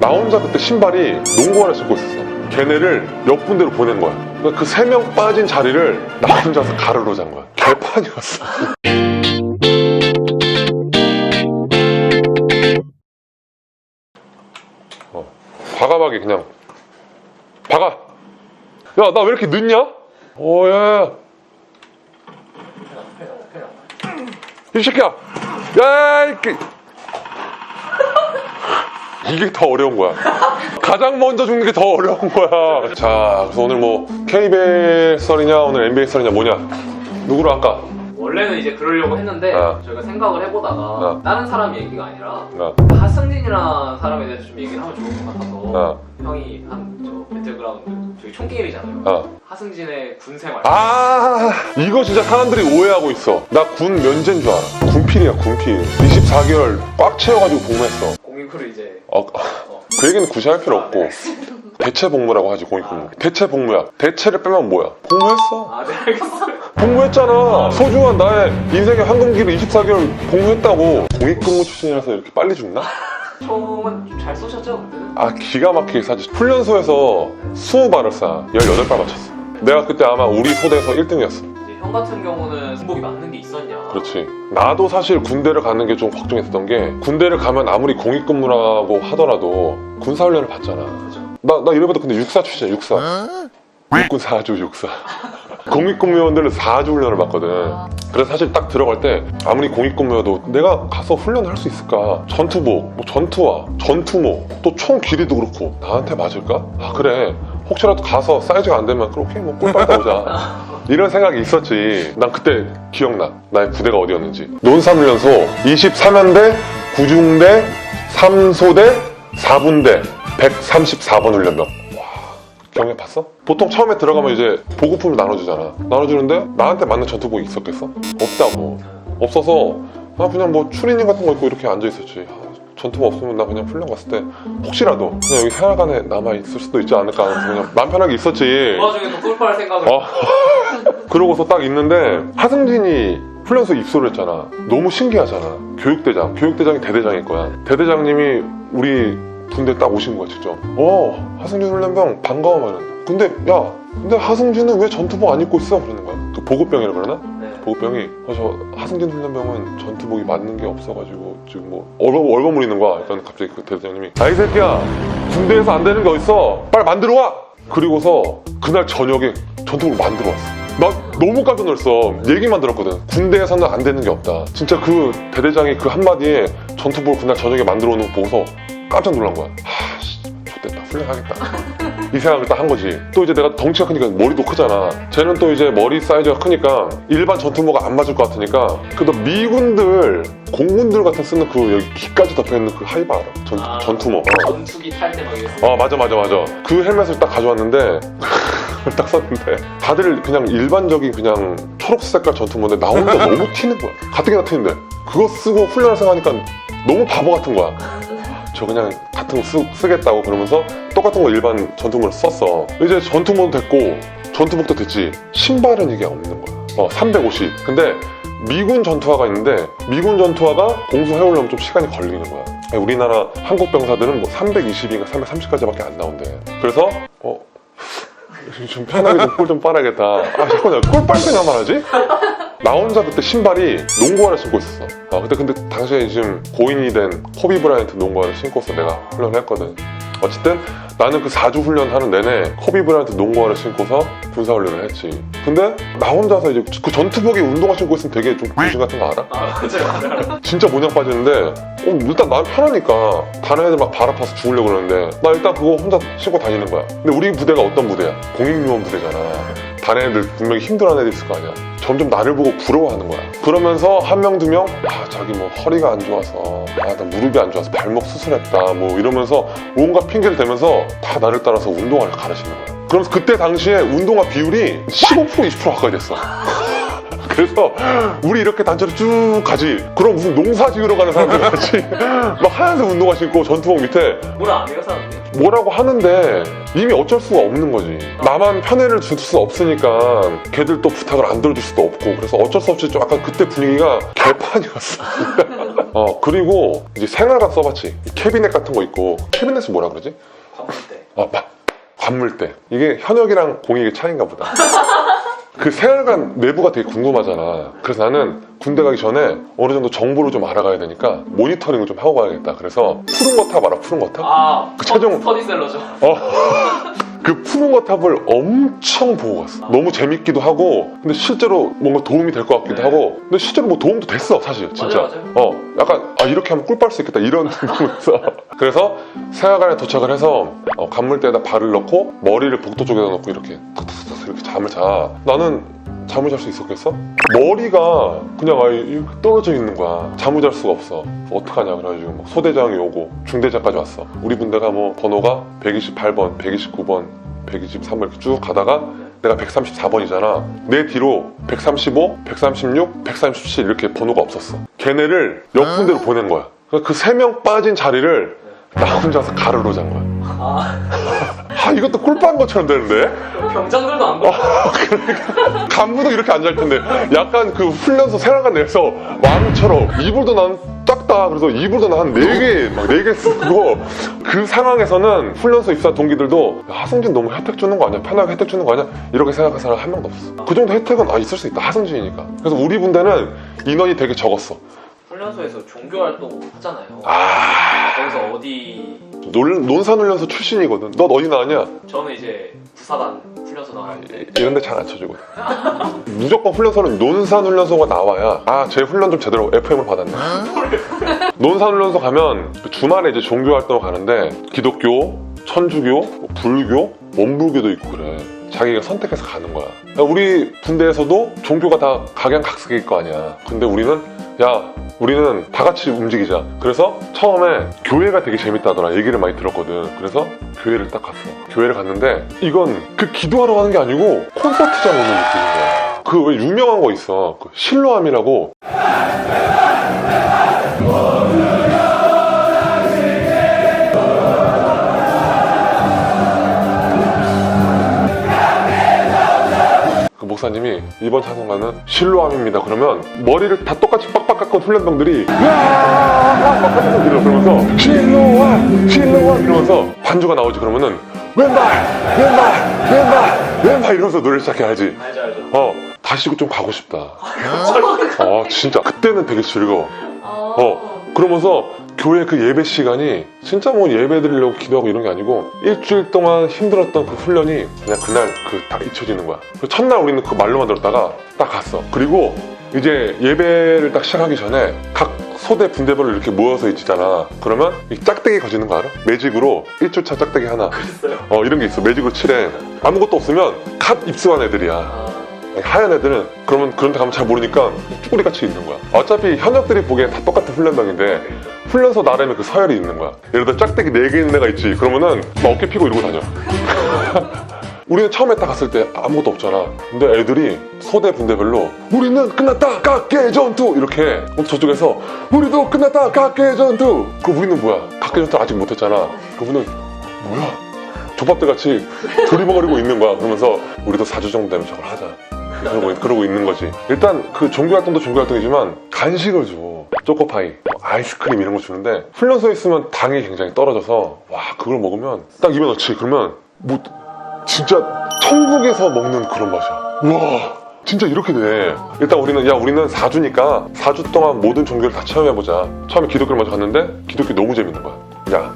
나 혼자 그때 신발이 농구 하나 신고 있었어. 걔네를 옆 군데로 보낸 거야. 그 세 명 빠진 자리를 나 혼자서 가르로 잔 거야. 개판이었어. 어, 과감하게 그냥 박아. 야, 나 왜 이렇게 늦냐? 어, 야, 야. 이 새끼야! 야, 이게. 이게 더 어려운 거야. 가장 먼저 죽는 게 더 어려운 거야. 자, 그래서 오늘 뭐, KBS설이냐, 오늘 MBS설이냐, 뭐냐. 누구로 할까? 원래는 이제 그러려고 했는데 어. 저희가 생각을 해보다가 어. 다른 사람 얘기가 아니라 어, 하승진이라는 사람에 대해서 좀 얘기를 하면 좋을 것 같아서 어, 형이 한저 배틀그라운드 저희 총게임이잖아요 어. 하승진의 군 생활 아, 이거 진짜 사람들이 오해하고 있어. 나 군 면제인 줄 알아. 군필이야, 군필. 24개월 꽉 채워가지고 복무했어. 공익크를 이제 어, 그 얘기는 굳이 할 필요 없고. 대체 복무라고 하지, 공익근무. 대체 복무야. 대체를 빼면 뭐야? 복무했어. 아 네 알겠어요 복무했잖아. 소중한 나의 인생의 황금기를 24개월 복무했다고. 공익근무 출신이라서 이렇게 빨리 죽나? 총은 잘 쏘셨죠 그때는? 아, 기가 막히게 사지. 훈련소에서 20발을 쏴. 18발 맞췄어. 내가 그때 아마 우리 소대에서 1등이었어. 형 같은 경우는 군복이 맞는 게 있었냐 그렇지. 나도 사실 군대를 가는 게 좀 걱정했었던 게 군대를 가면 아무리 공익근무라고 하더라도 군사훈련을 받잖아. 그죠 나, 나 이래봐도 근데 육사 출신이야, 육사. 육군 4주 육사. 공익근무요원들은 4주 훈련을 받거든. 그래서 사실 딱 들어갈 때 아무리 공익근무여도 내가 가서 훈련을 할 수 있을까? 전투복, 뭐 전투화, 전투모, 또 총 길이도 그렇고 나한테 맞을까? 아 그래. 혹시라도 가서 사이즈가 안 되면 그렇게 뭐 꿀빨다 오자. 이런 생각이 있었지. 난 그때 기억나. 나의 부대가 어디였는지. 논산훈련소 23연대, 9중대, 3소대, 4분대, 134번 훈련병. 와, 경력 봤어? 보통 처음에 들어가면 이제 보급품을 나눠주잖아. 나눠주는데 나한테 맞는 전투복이 있었겠어? 없다고. 없어서 나 그냥 뭐 추리닝 같은 거 입고 이렇게 앉아 있었지. 아, 전투복 없으면 나 그냥 훈련 갔을 때 혹시라도 그냥 여기 생활관에 남아 있을 수도 있지 않을까 하면서 그냥 맘 편하게 있었지. 그 와중에 또 꿀빨 생각을 어. 그러고서 딱 있는데 하승진이 훈련소 입소를 했잖아. 너무 신기하잖아. 교육대장, 교육대장이 대대장일 거야. 대대장님이 우리 군대 딱 오신 거야 직접. 어, 하승진 훈련병 반가워 말은. 근데 야, 근데 하승진은 왜 전투복 안 입고 있어? 그러는 거야. 그 보급병이라 그러나? 네. 보급병이 어, 저 하승진 훈련병은 전투복이 맞는 게 없어가지고 지금 뭐 얼버 얼버 무리는 거야. 일단 갑자기 그 대대장님이 아이 새끼야 군대에서 안 되는 게 어딨어? 빨리 만들어 와. 그리고서 그날 저녁에 전투복을 만들어 왔어. 나 너무 깜짝 놀랐어. 얘기만 들었거든. 군대에서는 안 되는 게 없다. 진짜 그 대대장이 그 한마디에 전투복을 그날 저녁에 만들어 오는 거 보고서 깜짝 놀란 거야. 훌륭하겠다. 이 생각을 딱 한 거지. 또 이제 내가 덩치가 크니까 머리도 크잖아. 쟤는 또 이제 머리 사이즈가 크니까 일반 전투모가 안 맞을 것 같으니까 그래도 미군들, 공군들 같은 쓰는 그 여기 귀까지 덮여있는 그 하이바 알아? 전, 아. 전투모. 어. 전투기 탈 때 막 이랬어 어 맞아 맞아 맞아 그 헬멧을 딱 가져왔는데 딱 썼는데 다들 그냥 일반적인 그냥 초록색 색깔 전투모인데 나 혼자 너무 튀는 거야 가뜩이나 튀는데 그거 쓰고 훈련을 생각하니까 너무 바보 같은 거야 저 그냥 같은 거 쓰, 쓰겠다고 그러면서 똑같은 거 일반 전투모를 썼어 이제 전투모도 됐고 전투복도 됐지 신발은 이게 없는 거야 어 350. 근데 미군 전투화가 있는데 미군 전투화가 공수 해오려면 좀 시간이 걸리는 거야 우리나라 한국 병사들은 뭐 320인가 330까지밖에 안 나온대 그래서 어 좀 편하게 좀 꿀 좀 빨아야겠다. 아, 잠깐만, 꿀 빨때나 말하지? 나 혼자 그때 신발이 농구화를 신고 있었어. 아, 그때 근데 당시에 지금 고인이 된 코비 브라이언트 농구화를 신고서 내가 훈련을 했거든. 어쨌든 나는 그 4주 훈련하는 내내 코비 브라이언트 농구화를 신고서 군사훈련을 했지. 근데 나 혼자서 이제 그 전투복에 운동화 신고 있으면 되게 좀 귀신 같은 거 알아? 아 진짜 모냥 빠지는데 어, 일단 난 편하니까 다른 애들 막 발 아파서 죽으려고 그러는데 나 일단 그거 혼자 신고 다니는 거야 근데 우리 부대가 어떤 부대야? 공익요원 부대잖아 다른 애들 분명히 힘들어하는 애들 있을 거 아니야. 점점 나를 보고 부러워하는 거야. 그러면서 한 명두명아 자기 뭐 허리가 안 좋아서 아 나 무릎이 안 좋아서 발목 수술했다 뭐 이러면서 온갖 핑계를 대면서 다 나를 따라서 운동화를 가르치는 거야. 그래서 그때 당시에 운동화 비율이 15% 20% 가까이 됐어 그래서 우리 이렇게 단체로 쭉 가지. 그럼 무슨 농사 지으러 가는 사람들 같이 막 하얀색 운동화 신고 전투복 밑에 뭐라 안 해요 사람들이? 뭐라고 하는데 이미 어쩔 수가 없는 거지. 나만 편애를 줄 수 없으니까 걔들 또 부탁을 안 들어줄 수도 없고 그래서 어쩔 수 없이 좀 약간 그때 분위기가 개판이었어. 어 그리고 이제 생활관 써봤지 이 캐비넷 같은 거 있고 캐비넷은 뭐라 그러지? 관문 때. 아, 막 관물대. 이게 현역이랑 공익의 차이인가 보다. 그 생활관 내부가 되게 궁금하잖아. 그래서 나는 군대 가기 전에 어느 정도 정보를 좀 알아가야 되니까 모니터링을 좀 하고 가야겠다. 그래서 푸른 거탑 알아? 푸른 거탑? 아, 그 최종- 스터디셀러죠. 어. 그 푸른 거탑을 엄청 보고 갔어. 너무 재밌기도 하고, 근데 실제로 뭔가 도움이 될 것 같기도 네. 하고, 근데 실제로 뭐 도움도 됐어, 사실. 진짜. 맞아요, 맞아요. 어, 약간, 아, 이렇게 하면 꿀 빨 수 있겠다, 이런 느낌에서. 그래서 생활관에 도착을 해서, 어, 간물대에다 발을 넣고, 머리를 복도 쪽에다 놓고 이렇게 탁탁탁 이렇게 잠을 자. 나는 잠을 잘 수 있었겠어? 머리가 그냥 아예 이렇게 떨어져 있는 거야. 잠을 잘 수가 없어. 어떡하냐. 그래가지고 막 소대장이 오고 중대장까지 왔어. 우리 분대가 뭐 번호가 128번, 129번, 123번 이렇게 쭉 가다가 내가 134번이잖아. 내 뒤로 135, 136, 137 이렇게 번호가 없었어. 걔네를 옆분대로 보낸 거야. 그 세 명 빠진 자리를 나 혼자서 가르로 잔 거야. 아, 아 이것도 꿀빠인 것처럼 되는데? 병장들도 안 보여. 간부도 이렇게 안잘 텐데. 약간 그 훈련소 생활관 내에서 왕처럼 이불도 난 작다 그래서 이불도 난한네개 막 네 개 쓰고 그 상황에서는 훈련소 입사 동기들도 야, 하승진 너무 혜택 주는 거 아니야? 편하게 혜택 주는 거 아니야? 이렇게 생각하는 사람 한 명도 없어. 그 정도 혜택은 아 있을 수 있다. 하승진이니까. 그래서 우리 분대는 인원이 되게 적었어 훈련소에서 종교 활동 하잖아요. 아. 거기서 어디 논, 논산훈련소 출신이거든. 넌 어디 나왔냐? 저는 이제 부사단 훈련소 나왔는데. 이런 데 잘 안 쳐주거든 무조건 훈련소는 논산훈련소가 나와야 아 제 훈련 좀 제대로 FM을 받았네. 논산훈련소 가면 그 주말에 이제 종교 활동 을 가는데 기독교, 천주교, 뭐 불교, 원불교도 있고 그래 자기가 선택해서 가는 거야. 야, 우리 군대에서도 종교가 다 각양각색일 거 아니야. 근데 우리는 야 우리는 다 같이 움직이자. 그래서 처음에 교회가 되게 재밌다더라. 얘기를 많이 들었거든. 그래서 교회를 딱 갔어. 교회를 갔는데 이건 그 기도하러 가는 게 아니고 콘서트장 오는 느낌인 거야. 그 왜 유명한 거 있어. 그 실로암이라고 목사님이 이번 찬송가는 실로암입니다. 그러면 머리를 다 똑같이 빡빡 깎은 훈련병들이 야막 하면서 들어 그러면서 실로암 실로암 이러면서 반주가 나오지 그러면은 왼발 왼발 왼발 왼발 이러면서 노래 시작해야지. 알죠 알죠. 어 다시 좀 가고 싶다. 어 진짜 그때는 되게 즐거워. 어 그러면서 교회 그 예배 시간이 진짜 뭐 예배 드리려고 기도하고 이런 게 아니고 일주일 동안 힘들었던 그 훈련이 그냥 그날 그 딱 잊혀지는 거야. 그 첫날 우리는 그 말로만 들었다가 딱 갔어. 그리고 이제 예배를 딱 시작하기 전에 각 소대 분대별로 이렇게 모여서 있잖아. 그러면 이 짝대기 거지는 거 알아? 매직으로 1주차 짝대기 하나. 그랬어요. 어 이런 게 있어. 매직으로 칠해. 아무것도 없으면 갓 입수한 애들이야. 아, 하얀 애들은 그러면 그런 데 가면 잘 모르니까 쭈구리 같이 있는 거야. 어차피 현역들이 보기엔 다 똑같은 훈련병인데 훈련소 나름의 그 서열이 있는 거야. 예를 들어 짝대기 4개 있는 애가 있지. 그러면은 막 어깨 피고 이러고 다녀. 우리는 처음에 딱 갔을 때 아무것도 없잖아. 근데 애들이 소대 분대별로 우리는 끝났다 각계 전투 이렇게 저쪽에서 우리도 끝났다 각계 전투. 그럼 우리는 뭐야? 각계 전투 아직 못했잖아. 그분은 뭐야? 족밥들 같이 두리번거리고 있는 거야. 그러면서 우리도 4주 정도 되면 저걸 하자. 그러고, 그러고 있는 거지. 일단 그 종교활동도 종교활동이지만 간식을 줘. 초코파이, 뭐 아이스크림 이런 거 주는데 훈련소에 있으면 당이 굉장히 떨어져서 와 그걸 먹으면 딱 입에 넣지. 그러면 뭐 진짜 천국에서 먹는 그런 맛이야. 와 진짜 이렇게 돼. 일단 우리는 야 우리는 4주니까 4주 동안 모든 종교를 다 체험해보자. 처음에 기독교를 먼저 갔는데 기독교 너무 재밌는 거야. 야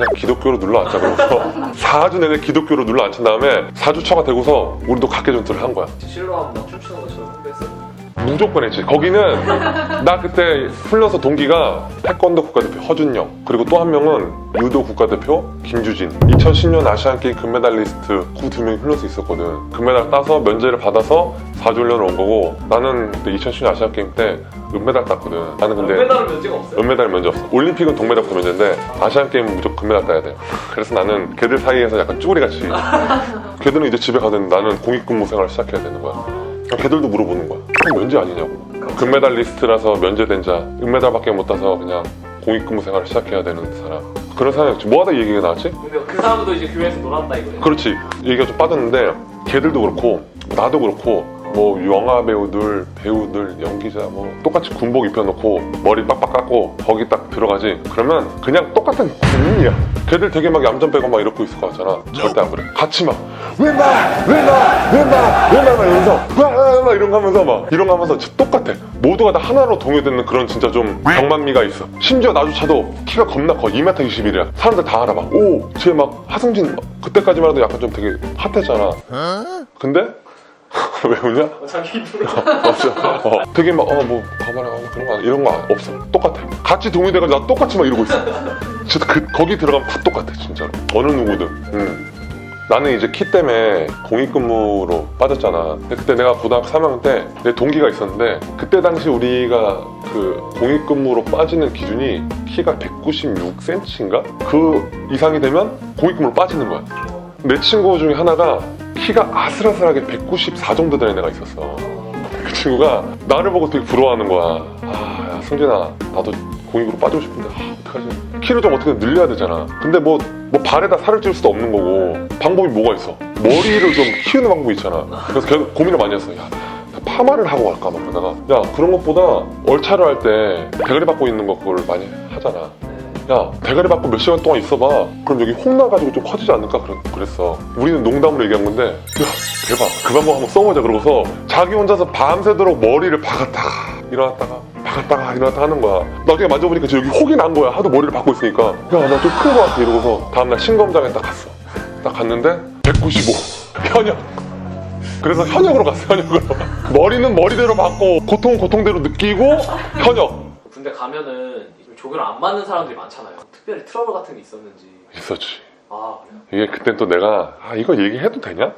그냥 기독교로 눌러 앉자 그러면서 4주 내내 기독교로 눌러 앉힌 다음에 4주차가 되고서 우리도 각계 전투를 한 거야. 실로 한번 춤추는 것처럼 흥분했어요. 무조건 했지. 거기는 나 그때 훈련소 동기가 태권도 국가대표 허준영 그리고 또 한 명은 유도 국가대표 김주진 2010년 아시안게임 금메달리스트 그 두 명이 훈련소 있었거든. 금메달 따서 면제를 받아서 4주 훈련을 온 거고 나는 그때 2010년 아시안게임 때 은메달 땄거든. 나는 근데 은메달은 면제가 없어요. 은메달 면제 없어. 올림픽은 동메달부터 면제인데 아시안게임은 무조건 금메달 따야 돼. 그래서 나는 걔들 사이에서 약간 쭈구리같이 걔들은 이제 집에 가든 나는 공익근무 생활을 시작해야 되는 거야. 걔들도 물어보는 거야. 면제 아니냐고. 금메달 리스트라서 면제된 자, 은메달밖에 못 따서 그냥 공익근무 생활을 시작해야 되는 사람. 그런 사람이 뭐하다 이 얘기가 나왔지? 근데 그 사람도 이제 교회에서 놀았다 이거예요. 그렇지. 얘기가 좀 빠졌는데 걔들도 그렇고 나도 그렇고 뭐 영화 배우들, 배우들, 연기자 뭐 똑같이 군복 입혀놓고 머리 빡빡 깎고 거기 딱 들어가지. 그러면 그냥 똑같은 군인이야. 걔들 되게 막 얌전 빼고 막 이러고 있을 것 같잖아. 절대 안 그래. 같이 막 왼발, 왼발, 왼발, 왼발 막 이러면서 와, 막 이런 거 하면서 막 이런 거 하면서 똑같아. 모두가 다 하나로 동요되는 그런 진짜 좀 병만미가 있어. 심지어 나조차도 키가 겁나 커. 2m 21이야. 사람들 다 알아봐. 오, 쟤 막 하승진 막 그때까지만 해도 약간 좀 되게 핫했잖아. 근데 왜 웃냐? 어, 자기 입으로 없어. 어, 되게 막, 어, 뭐, 가만히 어, 그런 거, 안- 이런 거 없어. 똑같아. 같이 동의돼가지고 나 똑같이 막 이러고 있어. 진짜 그, 거기 들어가면 다 똑같아, 진짜로. 어느 누구든. 음. 나는 이제 키 때문에 공익근무로 빠졌잖아. 근데 그때 내가 고등학교 3학년 때 내 동기가 있었는데 그때 당시 우리가 그 공익근무로 빠지는 기준이 키가 196cm인가? 그 이상이 되면 공익근무로 빠지는 거야. 내 친구 중에 하나가 키가 아슬아슬하게 194 정도 되는 애가 있었어. 그 친구가 나를 보고 되게 부러워하는 거야. 아, 야, 승진아, 나도 공익으로 빠지고 싶은데, 아, 어떡하지? 키를 좀 어떻게 늘려야 되잖아. 근데 뭐, 뭐 발에다 살을 찔 수도 없는 거고, 방법이 뭐가 있어? 머리를 좀 키우는 방법이 있잖아. 그래서 계속 고민을 많이 했어. 야, 나 파마를 하고 갈까? 막 그러다가, 야, 그런 것보다 얼차를 할 때 대가리 받고 있는 거 그걸 많이 하잖아. 야 대가리 받고 몇 시간 동안 있어봐. 그럼 여기 홍 나가지고 좀 커지지 않을까? 그랬, 그랬어. 우리는 농담으로 얘기한 건데 야 대박. 그 방법 한번 써보자. 그러고서 자기 혼자서 밤새도록 머리를 박았다가 일어났다가 박았다가 일어났다 하는 거야. 나중에 만져보니까 저 여기 혹이 난 거야. 하도 머리를 박고 있으니까. 야 나 좀 큰 거 같아. 이러고서 다음날 신검장에 딱 갔어. 딱 갔는데 195 현역. 그래서 현역으로 갔어 현역으로. 머리는 머리대로 받고 고통은 고통대로 느끼고 현역. 군대 가면은 좀 조교를 안 맞는 사람들이 많잖아요. 특별히 트러블 같은 게 있었는지. 있었지 아 그래요? 이게 그땐 또 내가 아 이거 얘기해도 되냐?